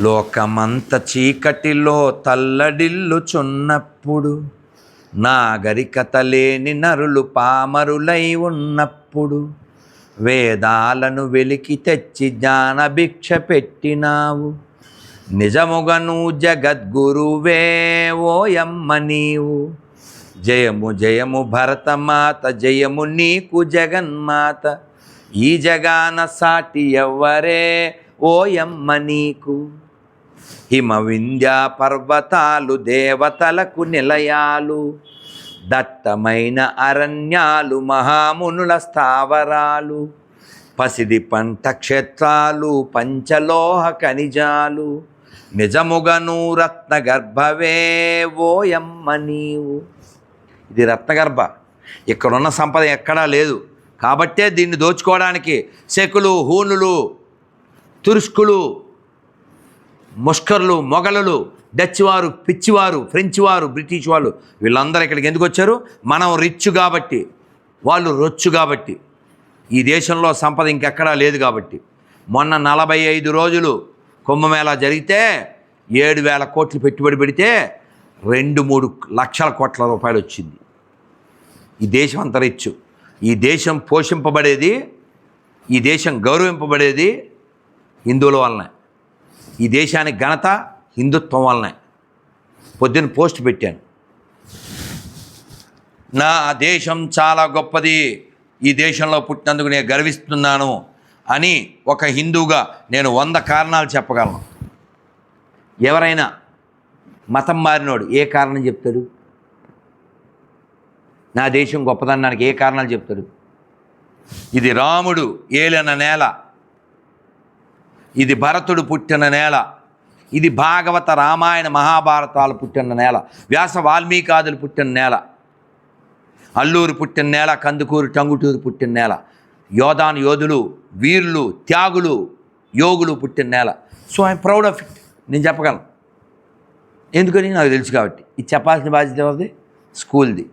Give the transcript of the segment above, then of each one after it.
లోకమంత చీకటిలో తల్లడిల్లుచున్నప్పుడు నాగరికత లేని నరులు పామరులై ఉన్నప్పుడు వేదాలను వెలికి తెచ్చి జ్ఞానభిక్ష పెట్టినావు. నిజముగను జగద్గురువే ఓయమ్మ నీవు. జయము జయము భరతమాత జయము నీకు జగన్మాత. ఈ జగాన సాటి ఎవ్వరే ఓయమ్మ నీకు. హిమవింధ్యా పర్వతాలు దేవతలకు నిలయాలు. దత్తమైన అరణ్యాలు మహామునుల స్థావరాలు. పసిది పంట క్షేత్రాలు పంచలోహ ఖనిజాలు. నిజముగను రత్నగర్భవే ఓయమ్మ నీవు. ఇది రత్నగర్భ. ఇక్కడున్న సంపద ఎక్కడా లేదు. కాబట్టే దీన్ని దోచుకోవడానికి శకులు హూనులు తురుష్కులు ముష్కర్లు మొఘలులు డచ్ వారు పిచ్చివారు ఫ్రెంచ్ వారు బ్రిటిష్ వాళ్ళు వీళ్ళందరూ ఇక్కడికి ఎందుకు వచ్చారు? మనం రిచ్ కాబట్టి వాళ్ళు రొచ్చు కాబట్టి. ఈ దేశంలో సంపద ఇంకెక్కడా లేదు కాబట్టి. మొన్న నలభై ఐదు రోజులు కుంభమేళా జరిగితే ఏడు వేల కోట్లు పెట్టుబడి పెడితే రెండు మూడు లక్షల కోట్ల రూపాయలు వచ్చింది. ఈ దేశం అంత రిచ్. ఈ దేశం పోషింపబడేది ఈ దేశం గౌరవింపబడేది హిందువుల వలనే ఈ దేశానికి ఘనత హిందుత్వం వలనే పొద్దున్న పోస్ట్ పెట్టాను. నా దేశం చాలా గొప్పది. ఈ దేశంలో పుట్టినందుకు నేను గర్విస్తున్నాను అని ఒక హిందువుగా నేను వంద కారణాలు చెప్పగలను. ఎవరైనా మతం మారినోడు ఏ కారణం చెప్తాడు? నా దేశం గొప్పదనడానికి ఏ కారణాలు చెప్తాడు? ఇది రాముడు ఏలిన నేల. ఇది భరతుడు పుట్టిన నేల. ఇది భాగవత రామాయణ మహాభారతాలు పుట్టిన నేల. వ్యాస వాల్మీకాదులు పుట్టిన నేల. అల్లూరు పుట్టిన నేల కందుకూరు టంగుటూరు పుట్టిన నేల. యోధాన్ యోధులు వీరులు త్యాగులు యోగులు పుట్టిన నేల. So I'm proud of it. నేను చెప్పగలను. ఎందుకని? నాకు తెలుసు కాబట్టి. ఇది చెప్పాల్సిన బాధ్యత ఎవరిది? స్కూల్ది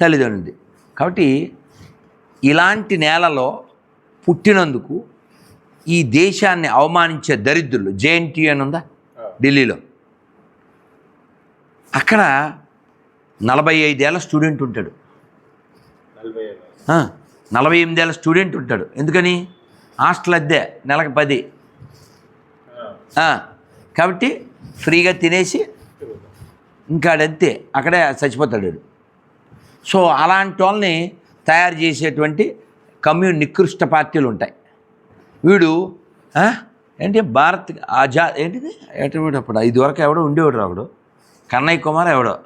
తల్లిదండ్రులది. కాబట్టి ఇలాంటి నేలలో పుట్టినందుకు ఈ దేశాన్ని అవమానించే దరిద్రులు. జేఎన్టీ అని ఉందా? ఢిల్లీలో. అక్కడ నలభై ఐదేళ్ళ స్టూడెంట్ ఉంటాడు. నలభై ఎనిమిదేళ్ళ స్టూడెంట్ ఉంటాడు. ఎందుకని? హాస్టల్ అద్దె నెలకు పది. కాబట్టి ఫ్రీగా తినేసి ఇంకాడంతే అక్కడే చచ్చిపోతాడు. సో అలాంటి వాళ్ళని తయారు చేసేటువంటి కమ్యూన్ నికృష్ట పార్టీలు ఉంటాయి. వీడు ఏంటి భారత్ ఆజా ఏంటిది? ఎటువంటి అప్పుడు ఇదివరకు ఎవడో ఉండేవాడు రావుడు కన్నయ్య కుమార్ ఎవడో?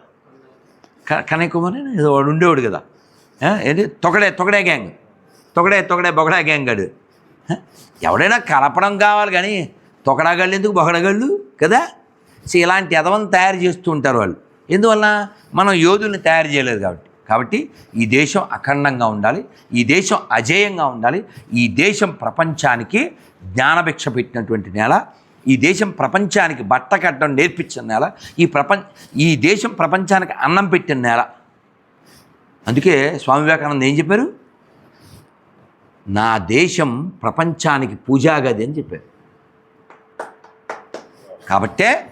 క- కన్నయ్య కుమార్? ఏదో వాడు ఉండేవాడు కదా. ఏంటి? తొగడే తొగడే గ్యాంగ్. తొగడే తొగడే బొగడా గ్యాంగ్ గడు ఎవడైనా కలపడం కావాలి కానీ తొకడాగళ్ళు ఎందుకు బొగడగళ్ళు కదా? సో ఇలాంటి ఎదవని తయారు చేస్తూ ఉంటారు వాళ్ళు. ఎందువల్ల మనం యోధుల్ని తయారు చేయలేదు కాబట్టి. కాబట్టి ఈ దేశం అఖండంగా ఉండాలి ఈ దేశం అజేయంగా ఉండాలి ఈ దేశం ప్రపంచానికి జ్ఞానభిక్ష పెట్టినటువంటి నేల ఈ దేశం ప్రపంచానికి బట్ట కట్టడం నేర్పించిన నేల ఈ ప్రపంచ ఈ దేశం ప్రపంచానికి అన్నం పెట్టిన నేల. అందుకే స్వామి వివేకానంద ఏం చెప్పారు? నా దేశం ప్రపంచానికి పూజాగది అని చెప్పారు. కాబట్టే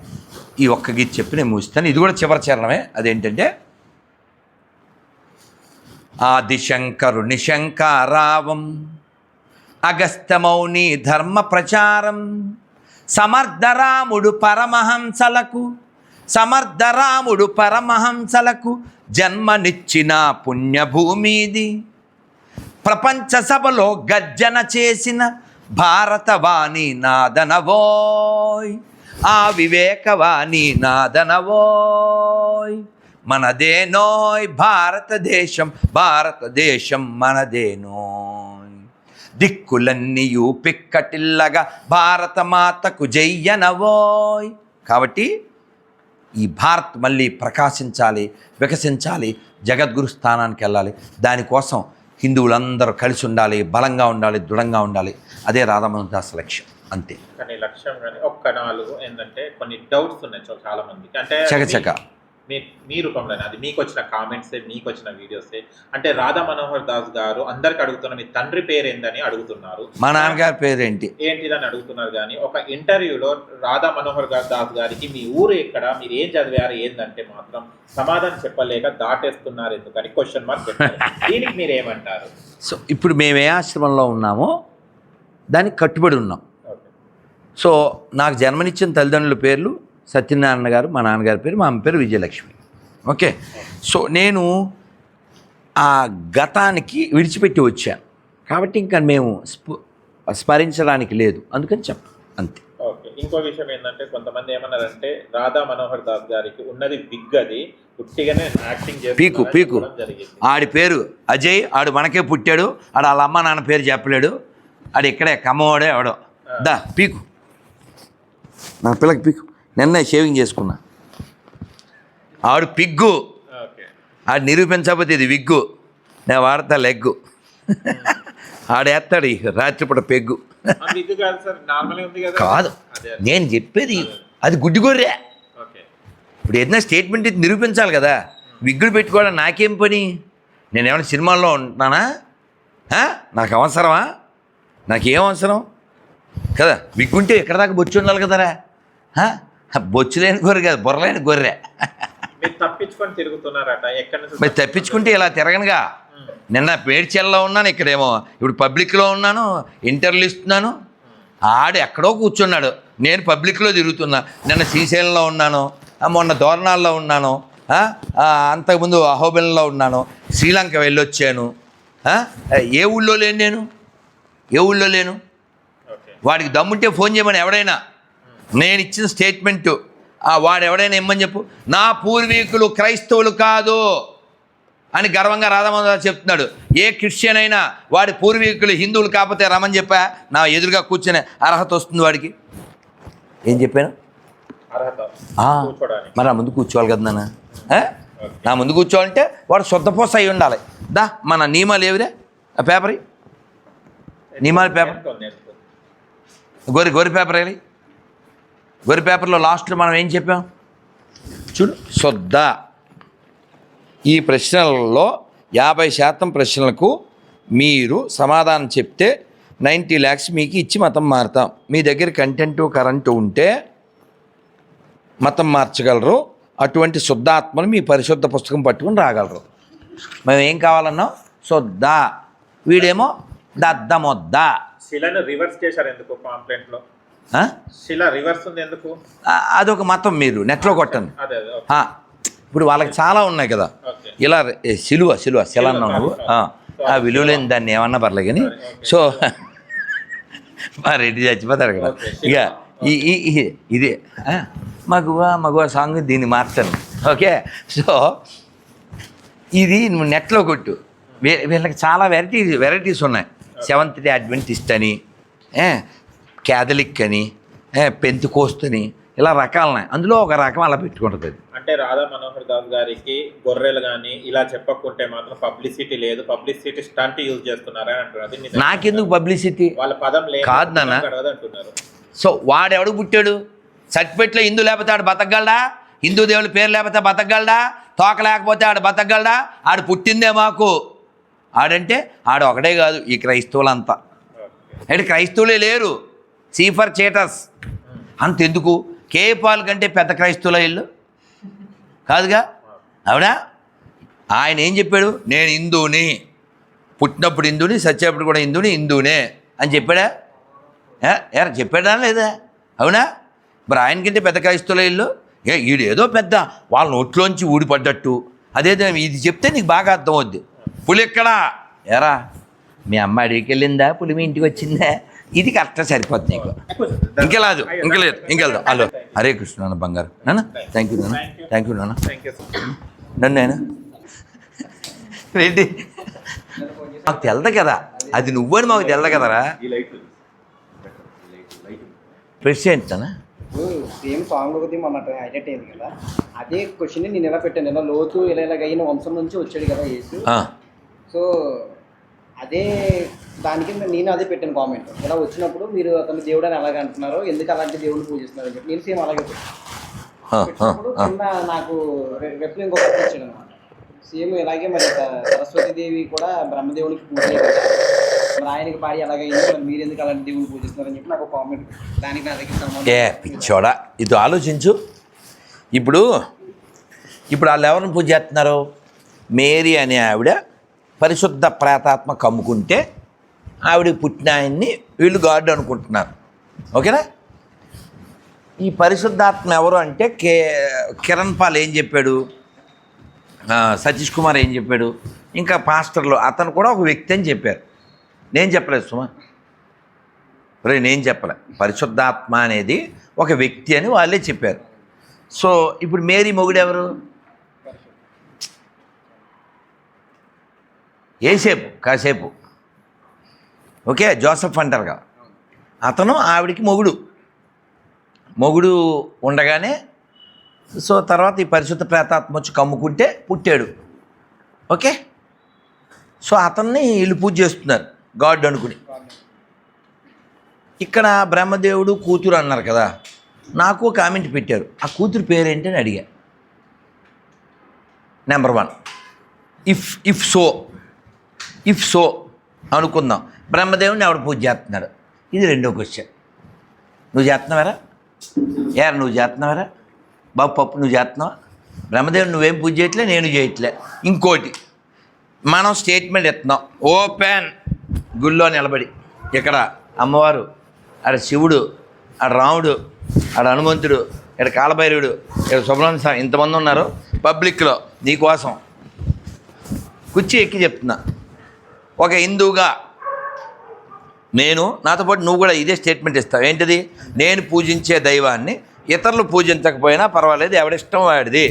ఈ ఒక్క గీత చెప్పి నేను ముగిస్తాను. ఇది కూడా చివరి చరణమే. అదేంటంటే ఆదిశంకరుని శంకారావం అగస్త్యమౌని ధర్మ ప్రచారం సమర్థరాముడు పరమహంసలకు సమర్థరాముడు పరమహంసలకు జన్మనిచ్చిన పుణ్యభూమిది. ప్రపంచ సభలో గర్జన చేసిన భారతవాణి నాదనవోయ్ ఆ వివేకవాణి నాదనవోయ్. మనదేనోయ్ భారతదేశం భారతదేశం మనదేనోయ్ దిక్కులన్నీయు పిక్కటిల్లగా భారతమాతకు జయ్యనవోయ్. కాబట్టి ఈ భారత్ మళ్ళీ ప్రకాశించాలి వికసించాలి జగద్గురు స్థానానికి వెళ్ళాలి. దానికోసం హిందువులందరూ కలిసి ఉండాలి బలంగా ఉండాలి దృఢంగా ఉండాలి. అదే రాధామోహన్ లక్ష్యం అంతే. కానీ లక్ష్యం కానీ ఒక్క నాలుగు ఏంటంటే కొన్ని డౌట్స్ ఉన్నాయి చాలా మందికి. అంటే చకచక మీ మీ రూపంలో అది మీకు వచ్చిన కామెంట్సే మీకు వచ్చిన వీడియోసే. అంటే రాధా మనోహర్ దాస్ గారు అందరికి అడుగుతున్న మీ తండ్రి పేరు ఏందని అడుగుతున్నారు. మా నాన్నగారి పేరేంటి? ఏంటిదని అడుగుతున్నారు కానీ ఒక ఇంటర్వ్యూలో రాధా మనోహర్ గారు దాస్ గారికి మీ ఊరు ఎక్కడ మీరు ఏం చదివారు ఏందంటే మాత్రం సమాధానం చెప్పలేక దాటేస్తున్నారు ఎందుకని క్వశ్చన్ మార్క్ దీనికి మీరు ఏమంటారు? సో ఇప్పుడు మేము ఏ ఆశ్రమంలో ఉన్నామో దానికి కట్టుబడి ఉన్నాం. ఓకే. సో నాకు జన్మనిచ్చిన తల్లిదండ్రుల పేర్లు సత్యనారాయణ గారు మా నాన్నగారి పేరు మా అమ్మ పేరు విజయలక్ష్మి. ఓకే? సో నేను ఆ గతానికి విడిచిపెట్టి వచ్చాను కాబట్టి ఇంకా మేము స్పు స్మరించడానికి లేదు. అందుకని చెప్ప అంతే. ఓకే. ఇంకో విషయం ఏంటంటే కొంతమంది ఏమన్నారంటే రాధా మనోహర్ దాస్ గారికి ఉన్నది బిగ్ అది పుట్టిగానే యాక్టింగ్ పీకు, పీకు. ఆడి పేరు అజయ్ ఆడు మనకే పుట్టాడు ఆడు వాళ్ళ అమ్మ నాన్న పేరు చెప్పలేడు ఆడు ఇక్కడే కమ్మవాడే ఆడో దా పీకు. నా పిల్లకి పీకు. నిన్నే షేవింగ్ చేసుకున్నా. ఆడు పిగ్గు. ఆడు నిరూపించకపోతే ఇది విగ్గు. నేను వాడతా లెగ్గు. ఆడేస్తాడు ఈ రాత్రిపూట పెగ్గు. కాదు నేను చెప్పేది అది గుడ్డి గొర్రె ఇప్పుడు ఏదైనా స్టేట్మెంట్ ఇది నిరూపించాలి కదా. విగ్గులు పెట్టుకోవడం నాకేం పని? నేను ఏమైనా సినిమాల్లో ఉంటున్నానా? నాకు అవసరమా? నాకేం అవసరం? కదా విగ్గుంటే ఎక్కడ దాకా బొచ్చు ఉండాలి కదరా? ఆ? బొచ్చు లేని గొర్రె కదా బుర్రలేని గొర్రె. మీరు తప్పించుకొని తిరుగుతున్నారట ఎక్కడి తప్పించుకుంటే ఇలా తిరగనుగా. నిన్న పేడ్చెల్లో ఉన్నాను ఇక్కడేమో ఇప్పుడు పబ్లిక్లో ఉన్నాను ఇంటర్వ్యూలు ఇస్తున్నాను. ఆడు ఎక్కడో కూర్చున్నాడు. నేను పబ్లిక్లో తిరుగుతున్నా. నిన్న శ్రీశైలంలో ఉన్నాను మొన్న దోరణాల్లో ఉన్నాను అంతకుముందు అహోబిలంలో ఉన్నాను శ్రీలంక వెళ్ళొచ్చాను ఏ ఊళ్ళో లేను నేను? ఏ ఊళ్ళో లేను? వాడికి దమ్ముంటే ఫోన్ చేయమని ఎవడైనా? నేను ఇచ్చిన స్టేట్మెంటు. ఆ వాడు ఎవడైనా ఇమ్మని చెప్పు. నా పూర్వీకులు క్రైస్తవులు కాదు అని గర్వంగా రాధామోహన్ చెప్తున్నాడు. ఏ క్రిస్టియన్ అయినా వాడి పూర్వీకులు హిందువులు కాకపోతే రమని చెప్పా? నా ఎదురుగా కూర్చునే అర్హత వస్తుంది వాడికి. ఏం చెప్పాను? మరి నా ముందు కూర్చోవాలి కదా నాన్న? నా ముందు కూర్చోవాలంటే వాడు శుద్ధపోస అయి ఉండాలి. దా మన నియమాలు ఏవిరే? ఆ పేపర్. నియమాల పేపర్. గొర్రె గొర్రె పేపర్ వెళ్ళి గొర్రె పేపర్లో లాస్ట్లో మనం ఏం చెప్పాం? చూడు. శుద్ధ. ఈ ప్రశ్నలలో యాభై శాతం ప్రశ్నలకు మీరు సమాధానం చెప్తే నైంటీ ల్యాక్స్ మీకు ఇచ్చి మతం మారుతాం. మీ దగ్గర కంటెంటు కరెంటు ఉంటే మతం మార్చగలరు. అటువంటి శుద్ధాత్మను మీ పరిశుద్ధ పుస్తకం పట్టుకుని రాగలరు. మేము ఏం కావాలన్నాం? శుద్ధ. వీడేమో దద్దమొద్ద. శిలను రివర్స్ చేశారు ఎందుకు పాంప్లెంట్లో? ఆ? శిల రివర్స్ ఉంది ఎందుకు? ఆ, అదొక మతం మీరు నెట్లో కొట్టండి. అదే అదే ఇప్పుడు వాళ్ళకి చాలా ఉన్నాయి కదా. ఇలా సిలువ సిలువ శిల అన్నావు నువ్వు ఆ, విలువ లేని దాన్ని ఏమన్నా పర్లేదు కానీ సో మా రెడ్డి చచ్చిపోతారు కదా. ఇక ఈ ఇది మగువ మగువ సాంగ్ దీన్ని మార్చాను ఓకే సో ఇది నువ్వు నెట్లో కొట్టు. వీ- వీళ్ళకి చాలా వెరైటీ వెరైటీస్ ఉన్నాయి. సెవెంత్ డే అడ్వెంటిస్ట్ అని క్యాథలిక్ అని ఏ, పెంతుకోస్త్ అని ఇలా రకాలు ఉన్నాయి అందులో ఒక రకం అలా పెట్టుకుంటుంది. అది అంటే రాధా మనోహర్ దాస్ గారికి గొర్రెలు కానీ ఇలా చెప్పకుంటే మాత్రం పబ్లిసిటీ లేదు. పబ్లిసిటీ స్టంట్ యూజ్ చేస్తున్నారని అంటున్నారు. నాకెందుకు పబ్లిసిటీ? వాళ్ళ పదం లేదు కాదు నాన్న. అంటున్నారు. సో వాడెవడు పుట్టాడు? సర్టిఫికెట్లో హిందూ లేకపోతే ఆడు బతకగలడా? హిందూ దేవుడి పేరు లేకపోతే బతకగలడా? తోక లేకపోతే ఆడు బతకగలడా? ఆడు పుట్టిందే మాకు. ఆడంటే ఆడు ఒకడే కాదు ఈ క్రైస్తవులంతా. అంటే క్రైస్తవులే లేరు. సీఫర్ చేటస్. అంతెందుకు? కేపాల్ కంటే పెద్ద క్రైస్తవుల ఇల్లు కాదుగా? అవునా? ఆయన ఏం చెప్పాడు? నేను హిందూని. పుట్టినప్పుడు హిందూని సచ్చేప్పుడు కూడా హిందూని హిందూనే అని చెప్పాడా? ఎరా చెప్పాడా లేదా? అవునా? మరి ఆయనకంటే పెద్ద క్రైస్తవుల ఇల్లు ఏ ఏదో పెద్ద వాళ్ళ నోట్లోంచి ఊడిపడ్డట్టు. అదే ఇది చెప్తే నీకు బాగా అర్థమవుద్ది. పులి ఎక్కడా? ఎరా మీ అమ్మ అడిగికి వెళ్ళిందా పులి మీ ఇంటికి వచ్చిందా? ఇది కరెక్ట్గా సరిపోద్ది నీకు. ఇంకెలాదు ఇంకెలేదు ఇంకెళ్దాం హలో. హరే కృష్ణ నాన్న బంగారు. నాన్న థ్యాంక్ యూ నాన్న. థ్యాంక్ యూ నాన్న. నన్ను నేను ఏంటి? మాకు తెలదు కదా. అది నువ్వని మాకు తెలదు కదరా. ప్రెసిడెంట్ నాన్న సేమ్ సాంగ్ ఒకటి మొన్న హైలైట్ అయింది కదా. అదే క్వశ్చన్ నేను ఇలా పెట్టాను? ఇలా లోతు ఇలా ఇలాగ అయిన వంశం నుంచి వచ్చాడు కదా యేసు. సో అదే దానికి నేను అదే పెట్టాను కామెంట్ ఇలా వచ్చినప్పుడు మీరు అతను దేవుడు అని అలాగే అంటున్నారు ఎందుకు అలాంటి దేవుడిని పూజిస్తున్నారు అని చెప్పి నేను సేమ్ అలాగే పెట్టాను. కింద నాకు రెప్లు ఇంకొక ఇచ్చాడు అనమాట సేమ్ ఇలాగే మరి సరస్వతి దేవి కూడా బ్రహ్మదేవునికి పూజ కదా. మరి ఆయనకి పాడి అలాగైంది మరి మీరు ఎందుకు అలాంటి దేవుని పూజిస్తున్నారని చెప్పి నాకు కామెంట్ దానికి నా దగ్గర ఏ పిచ్చోడా ఇది ఆలోచించు. ఇప్పుడు ఇప్పుడు వాళ్ళు ఎవరిని పూజ చేస్తున్నారు? మేరీ అనే ఆవిడ పరిశుద్ధ ప్రేతాత్మ కమ్ముకుంటే ఆవిడకి పుట్టిన ఆయన్ని వీళ్ళు గాడ్ అనుకుంటున్నారు. ఓకేనా? ఈ పరిశుద్ధాత్మ ఎవరు అంటే కే కిరణ్ పాల్ ఏం చెప్పాడు? సతీష్ కుమార్ ఏం చెప్పాడు? ఇంకా పాస్టర్లు అతను కూడా ఒక వ్యక్తి అని చెప్పారు. నేను చెప్పలేదు సుమా. రే నేను చెప్పలే. పరిశుద్ధాత్మ అనేది ఒక వ్యక్తి అని వాళ్ళే చెప్పారు. సో ఇప్పుడు మేరీ మొగుడు ఎవరు? ఏసేపు కాసేపు. ఓకే జోసఫ్ అంటారు కదా అతను ఆవిడికి మొగుడు. మొగుడు ఉండగానే సో తర్వాత ఈ పరిశుద్ధ ప్రేతాత్మ వచ్చి కమ్ముకుంటే పుట్టాడు. ఓకే? సో అతన్ని వీళ్ళు పూజ చేస్తున్నారు గాడ్ అనుకుని. ఇక్కడ బ్రహ్మదేవుడు కూతురు అన్నారు కదా నాకు కామెంట్ పెట్టారు. ఆ కూతురు పేరేంటి అని అడిగా. Number one if if so if so అనుకుందాం. బ్రహ్మదేవుని ఆవిడ పూజ చేస్తున్నాడు. ఇది రెండో క్వశ్చన్. నువ్వు చేస్తున్నావరా? యారు నువ్వు చేస్తున్నావరా? బాబు పప్పు నువ్వు చేస్తున్నావా? బ్రహ్మదేవుని నువ్వేం పూజ చేయట్లే నేను చేయట్లే. ఇంకోటి మనం స్టేట్మెంట్ ఇస్తున్నాం. ఓపెన్ గుళ్ళో నిలబడి. ఇక్కడ అమ్మవారు ఆడ శివుడు ఆడ రాముడు ఆడ హనుమంతుడు ఇక్కడ కాలభైరవుడు ఇక్కడ సుబ్రహ్మణ్య స్వామి ఇంతమంది ఉన్నారు పబ్లిక్లో నీకోసం. కుర్చీ ఎక్కి చెప్తున్నా. ఒక హిందువుగా నేను నాతో పాటు నువ్వు కూడా ఇదే స్టేట్మెంట్ ఇస్తావు. ఏంటిది? నేను పూజించే దైవాన్ని ఇతరులు పూజించకపోయినా పర్వాలేదు ఎవడిష్టం వాడిది.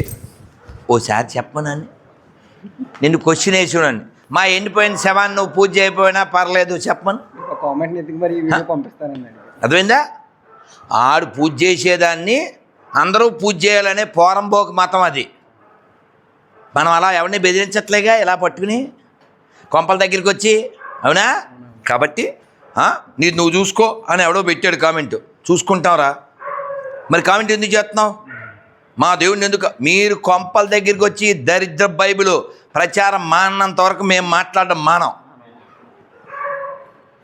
ఓసారి చెప్పనని నిన్ను క్వశ్చన్ వేసి చూడండి. మా ఎండిపోయిన శవాన్ని నువ్వు పూజ చేయకపోయినా పర్లేదు పంపిస్తానండి అర్థమైందా? ఆడు పూజ చేసేదాన్ని అందరూ పూజ చేయాలనే పోరంబోకు మతం అది. మనం అలా ఎవరిని బెదిరించట్లేగా? ఇలా పట్టుకుని కొంపల దగ్గరికి వచ్చి అవునా? కాబట్టి నీది నువ్వు చూసుకో అని ఎవడో పెట్టాడు కామెంట్. చూసుకుంటావురా. మరి కామెంట్ ఎందుకు చేస్తున్నావు? మా దేవుడిని ఎందుకు మీరు కొంపల దగ్గరికి వచ్చి దరిద్ర బైబిల్ ప్రచారం మానంత వరకు మేము మాట్లాడడం మానం.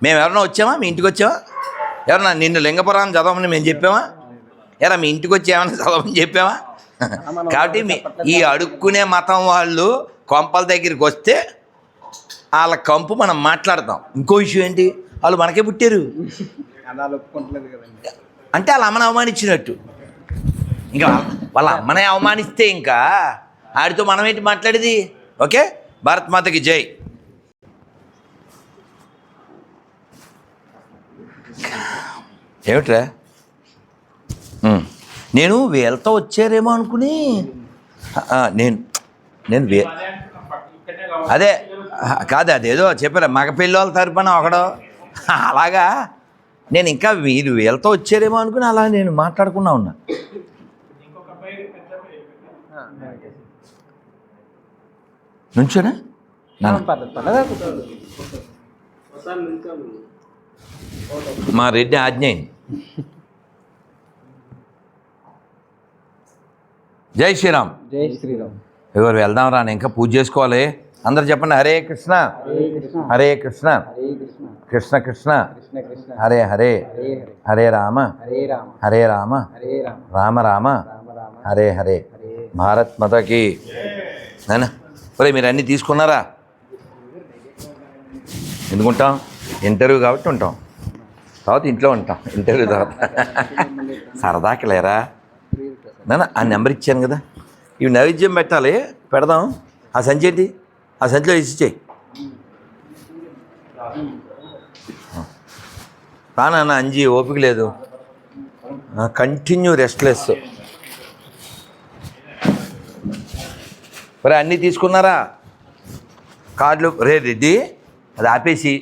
మేము ఎవరైనా వచ్చామా? మీ ఇంటికి వచ్చామా? ఎవరన్నా నిన్ను లింగపురాన్ని చదవమని మేము చెప్పామా? ఎరా మీ ఇంటికి వచ్చి ఏమైనా చదవమని చెప్పామా? కాబట్టి మీ ఈ అడుక్కునే మతం వాళ్ళు కొంపల దగ్గరికి వస్తే వాళ్ళ కంపు మనం మాట్లాడతాం. ఇంకో విషయం ఏంటి? వాళ్ళు మనకే పుట్టారు. అంటే వాళ్ళ అమ్మని అవమానించినట్టు. ఇంకా వాళ్ళ- వాళ్ళ అమ్మనే అవమానిస్తే ఇంకా ఆడితో మనం ఏంటి మాట్లాడేది? ఓకే? భారత్ మాతకి జై. ఏమిట్రా. నేను వీళ్ళతో వచ్చారేమో అనుకుని ఆ, నేను నేను వే అదే కాదు అదేదో చెప్పారా మగ పిల్లల తరపున ఒకడో. అలాగా? నేను ఇంకా మీరు వీళ్ళతో వచ్చారేమో అనుకుని అలా నేను మాట్లాడుకున్నా ఉన్నా. నుంచోనా? మా రెడ్డి ఆజ్ఞ అయింది జై శ్రీరామ్. జై శ్రీరామ్. ఎవరు వెళ్దాం రా ఇంకా పూజ చేసుకోవాలి. అందరు చెప్పండి హరే కృష్ణ. హరే కృష్ణ. కృష్ణ. కృష్ణ. హరే హరే. హరే రామ. హరే రామ. హరే రామ. రామ. హరే హరే. భారత్ మతకి. ఒరే మీరు అన్నీ తీసుకున్నారా? ఎందుకుంటాం? ఇంటర్వ్యూ కాబట్టి ఉంటాం. తర్వాత ఇంట్లో ఉంటాం. ఇంటర్వ్యూ తర్వాత. సరదాకి లేరా నాన్న ఆ నెంబర్ ఇచ్చాను కదా. ఇవి నైవేద్యం పెట్టాలి. పెడదాం. ఆ సంచి ఏంటి? ఆ సంచిలో ఇచ్చేయి రానా అంజీ ఓపిక లేదు. కంటిన్యూ రెస్ట్లెస్ మరి అన్నీ తీసుకున్నారా? కార్డులు రే రెడ్డి అది ఆపేసి.